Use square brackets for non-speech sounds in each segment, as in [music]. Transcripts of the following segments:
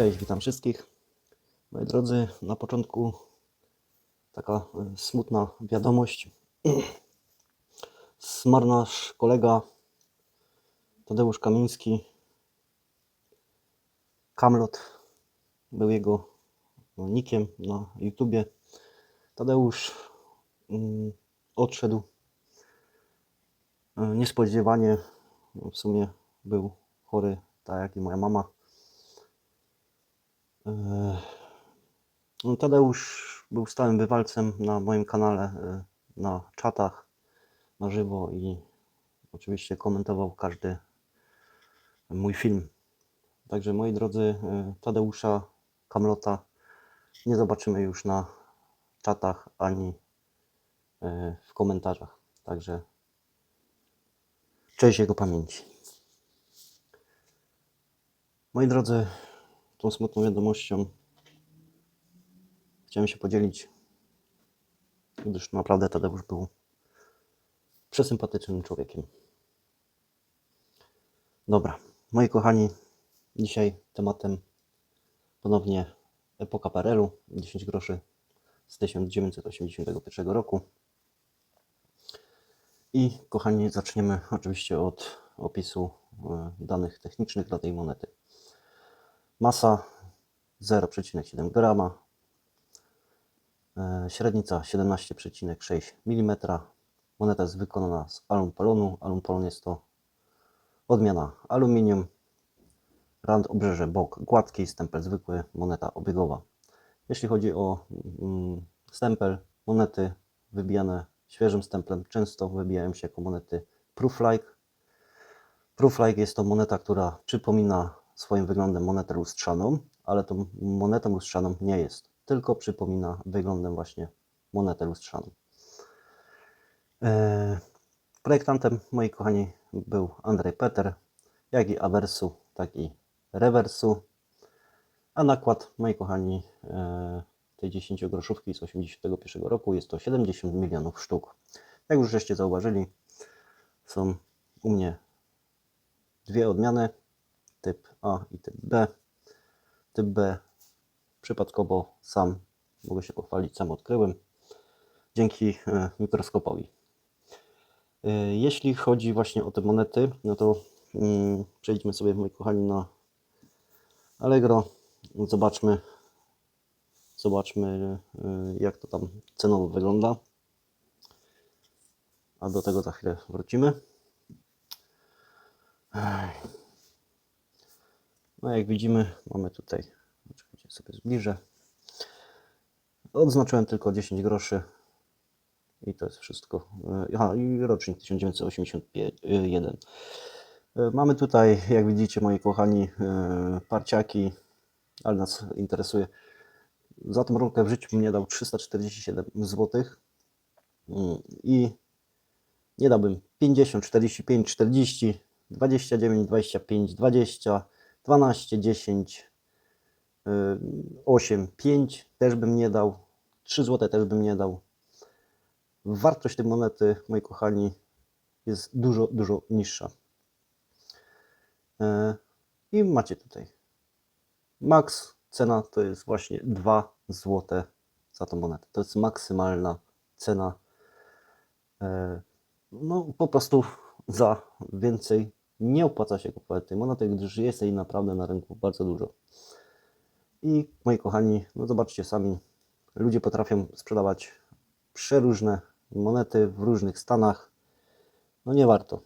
Cześć, witam wszystkich. Moi drodzy, na początku taka e, smutna wiadomość. [clears throat] Zmarł nasz kolega Tadeusz Kamiński. Kamlot był jego no, nickiem na YouTubie. Tadeusz mm, odszedł e, niespodziewanie. No, W sumie był chory, tak jak i moja mama. No, Tadeusz był stałym bywalcem na moim kanale, e, na czatach na żywo i oczywiście komentował każdy mój film. Także moi drodzy, e, Tadeusza Kamlota nie zobaczymy już na czatach ani e, w komentarzach. Także cześć jego pamięci. Moi drodzy, tą smutną wiadomością chciałem się podzielić, gdyż naprawdę Tadeusz był przesympatycznym człowiekiem. Dobra, moi kochani, dzisiaj tematem ponownie epoka PRL-u, 10 groszy z 1981 roku. I kochani, zaczniemy oczywiście od opisu e, danych technicznych dla tej monety. Masa 0,7 grama, e, średnica 17,6 mm. Moneta jest wykonana z alumpolonu. Alumpolon jest to odmiana aluminium. Rand obrzeże bok gładki, stempel zwykły, moneta obiegowa. Jeśli chodzi o mm, stempel, monety wybijane świeżym stemplem często wybijają się jako monety proof-like. Proof-like jest to moneta, która przypomina swoim wyglądem monetę lustrzaną, ale tą monetą lustrzaną nie jest, tylko przypomina wyglądem właśnie monetę lustrzaną. Eee, Projektantem, moi kochani, był Andrzej Peter, jak i awersu, tak i rewersu. A nakład, moi kochani, e, tej 10 groszówki z 81 roku jest to 70 milionów sztuk. Jak już żeście zauważyli, są u mnie dwie odmiany, typ A i typ B. Typ B przypadkowo sam, mogę się pochwalić, sam odkryłem dzięki e, mikroskopowi. E, Jeśli chodzi właśnie o te monety, no to mm, przejdźmy sobie, moi kochani, na Allegro. Zobaczmy, zobaczmy e, jak to tam cenowo wygląda. A do tego za chwilę wrócimy. No jak widzimy, mamy tutaj, czekajcie sobie zbliżę. Odznaczyłem tylko 10 groszy i to jest wszystko. E, Aha, i rocznik 1981. E, Mamy tutaj, jak widzicie, moi kochani, e, parciaki, ale nas interesuje. Za tą rolkę w życiu mnie dał 347 zł i nie dałbym 50, 45, 40, 29, 25, 20, 12, 10, 8, 5 też bym nie dał, 3 zł też bym nie dał. Wartość tej monety, moi kochani, jest dużo, dużo niższa. E, I macie tutaj. Max cena to jest właśnie 2 zł za tą monetę. To jest maksymalna cena. E, No po prostu za więcej nie opłaca się kupować tej monety, gdyż jest jej naprawdę na rynku bardzo dużo. I moi kochani, no zobaczcie sami, ludzie potrafią sprzedawać przeróżne monety w różnych stanach. No nie warto.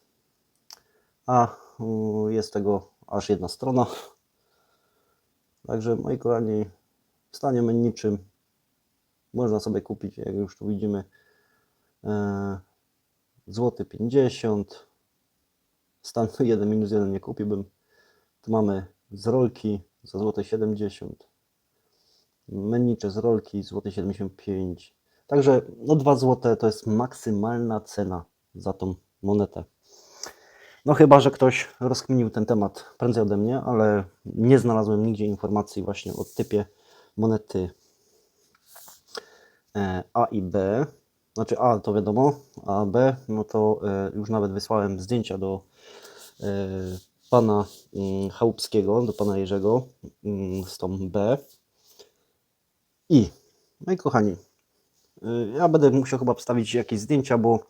A mm, jest tego aż jedna strona. Także moi kochani, w stanie menniczym można sobie kupić, jak już tu widzimy, e, złoty 50. Stan [laughs] 1 minus 1 nie kupiłbym. Tu mamy z rolki za złote 70. Mennicze z rolki złote 75. Także no 2 zł to jest maksymalna cena za tą monetę. No chyba, że ktoś rozkminił ten temat prędzej ode mnie, ale nie znalazłem nigdzie informacji właśnie o typie monety e, A i B. Znaczy A to wiadomo, a B no to e, już nawet wysłałem zdjęcia do pana mm, Chałupskiego, do pana Jerzego mm, z tą B. I, moi kochani, y, ja będę musiał chyba wstawić jakieś zdjęcia, bo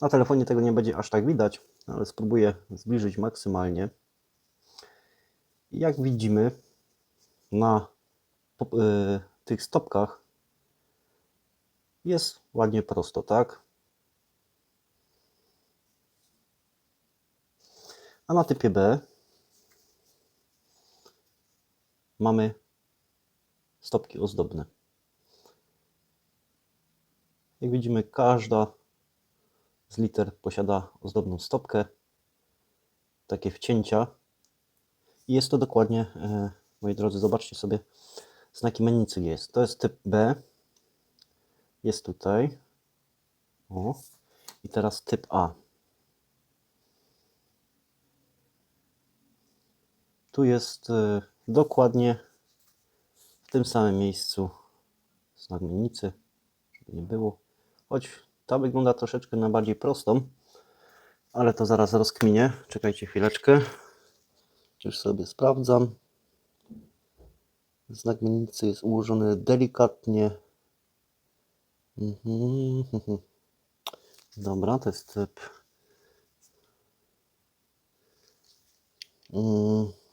na telefonie tego nie będzie aż tak widać, ale spróbuję zbliżyć maksymalnie. I Jak widzimy na y, tych stopkach jest ładnie prosto, tak? A na typie B mamy stopki ozdobne. Jak widzimy, każda z liter posiada ozdobną stopkę, takie wcięcia. I jest to dokładnie, e, moi drodzy, zobaczcie sobie, znaki mennicy jest. To jest typ B, jest tutaj. O. I teraz typ A. Tu jest e, dokładnie w tym samym miejscu znak mennicy, żeby nie było. Choć ta wygląda troszeczkę na bardziej prostą, ale to zaraz rozkminię. Czekajcie chwileczkę. Już sobie sprawdzam. Znak mennicy jest ułożony delikatnie. Mhm, mhm. Dobra, to jest typ. Mm.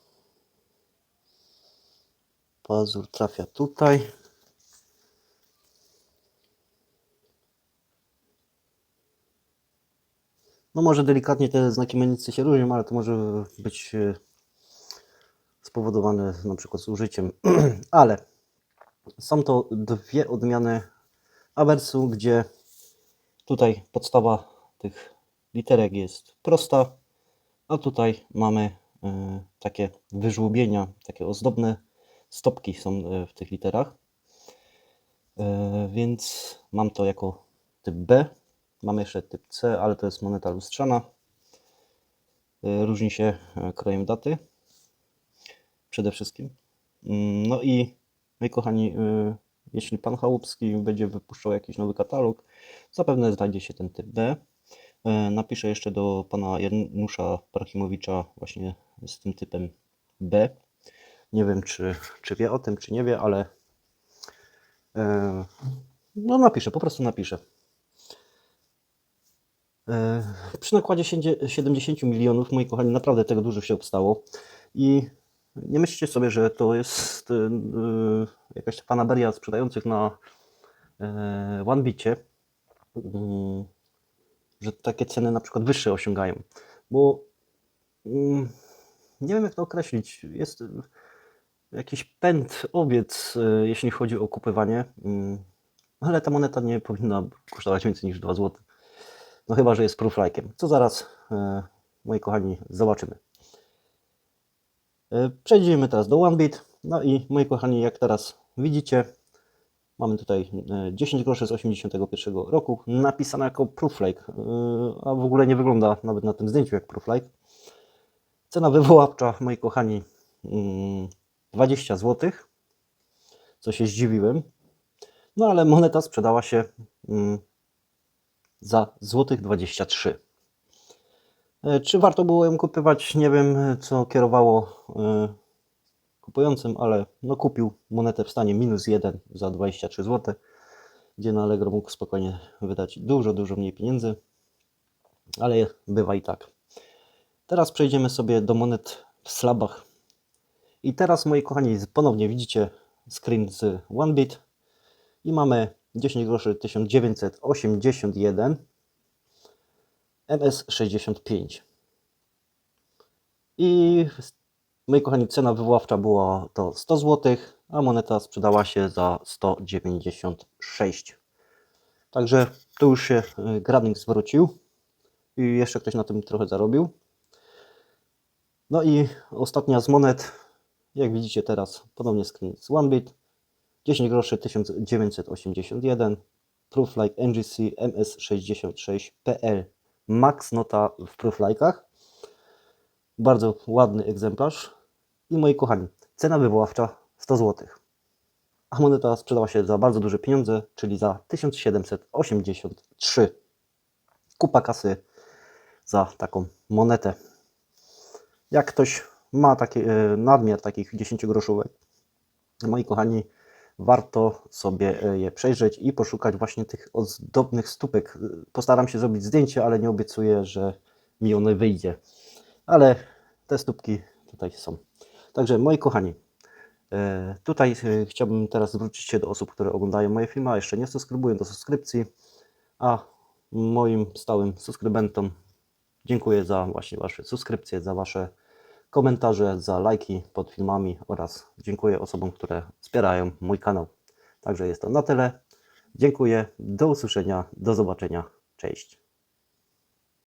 Pazur trafia tutaj. No może delikatnie te znaki mennicy się różnią, ale to może być e, spowodowane na przykład zużyciem. [clears throat] ale są to dwie odmiany awersu, gdzie tutaj podstawa tych literek jest prosta, a tutaj mamy e, takie wyżłobienia, takie ozdobne stopki są e, w tych literach. E, Więc mam to jako typ B. Mamy jeszcze typ C, ale to jest moneta lustrzana. E, Różni się krojem daty przede wszystkim. Mm, No i moi kochani, jeśli pan Chałupski będzie wypuszczał jakiś nowy katalog, zapewne znajdzie się ten typ B. Napiszę jeszcze do pana Janusza Parchimowicza właśnie z tym typem B. Nie wiem, czy, czy wie o tym, czy nie wie, ale e, no napiszę, po prostu napiszę. E, Przy nakładzie siędzie- 70 milionów, moi kochani, naprawdę tego dużo się obstało. I nie myślcie sobie, że to jest e, jakaś fanaberia sprzedających na OneBicie, mm, że takie ceny na przykład wyższe osiągają. Bo mm, nie wiem jak to określić. Jest jakiś pęd owiec, e, jeśli chodzi o kupywanie, mm, ale ta moneta nie powinna kosztować więcej niż 2 zł. No chyba, że jest prooflike'iem. Co zaraz, e, moi kochani, zobaczymy. E, Przejdziemy teraz do OneBit. No i moi kochani, jak teraz widzicie, mamy tutaj e, 10 groszy z 81 roku, napisane jako prooflike, a w ogóle nie wygląda nawet na tym zdjęciu jak prooflike. Cena wywoławcza, moi kochani, mm, 20 zł, co się zdziwiłem. No ale moneta sprzedała się mm, za złotych 23. E, Czy warto było ją kupywać? Nie wiem, co kierowało e, kupującym, ale no kupił monetę w stanie minus 1 za 23 zł, gdzie na Allegro mógł spokojnie wydać dużo, dużo mniej pieniędzy, ale bywa i tak. Teraz przejdziemy sobie do monet w slabach. I teraz, moi kochani, ponownie widzicie screen z OneBit i mamy 10 groszy 1981 MS65. I moi kochani, cena wywoławcza była to 100 zł, a moneta sprzedała się za 196. Także tu już się y, grabnik zwrócił i jeszcze ktoś na tym trochę zarobił. No i ostatnia z monet, jak widzicie teraz, ponownie screen z OneBit. 10 groszy 1981 Prooflike NGC MS66 PL Max nota w Prooflike'ach. Bardzo ładny egzemplarz. I moi kochani, cena wywoławcza 100 zł. A moneta sprzedała się za bardzo duże pieniądze, czyli za 1783. Kupa kasy za taką monetę. Jak ktoś ma taki e, nadmiar takich 10 groszówek, moi kochani, warto sobie e, je przejrzeć i poszukać właśnie tych ozdobnych stópek. Postaram się zrobić zdjęcie, ale nie obiecuję, że mi one wyjdzie. Ale te stópki tutaj są. Także moi kochani, e, tutaj e, chciałbym teraz zwrócić się do osób, które oglądają moje filmy, a jeszcze nie subskrybują do subskrypcji, a moim stałym subskrybentom dziękuję za właśnie Wasze subskrypcje, za Wasze komentarze, za lajki pod filmami oraz dziękuję osobom, które wspierają mój kanał. Także jest to na tyle. Dziękuję, do usłyszenia, do zobaczenia. Cześć.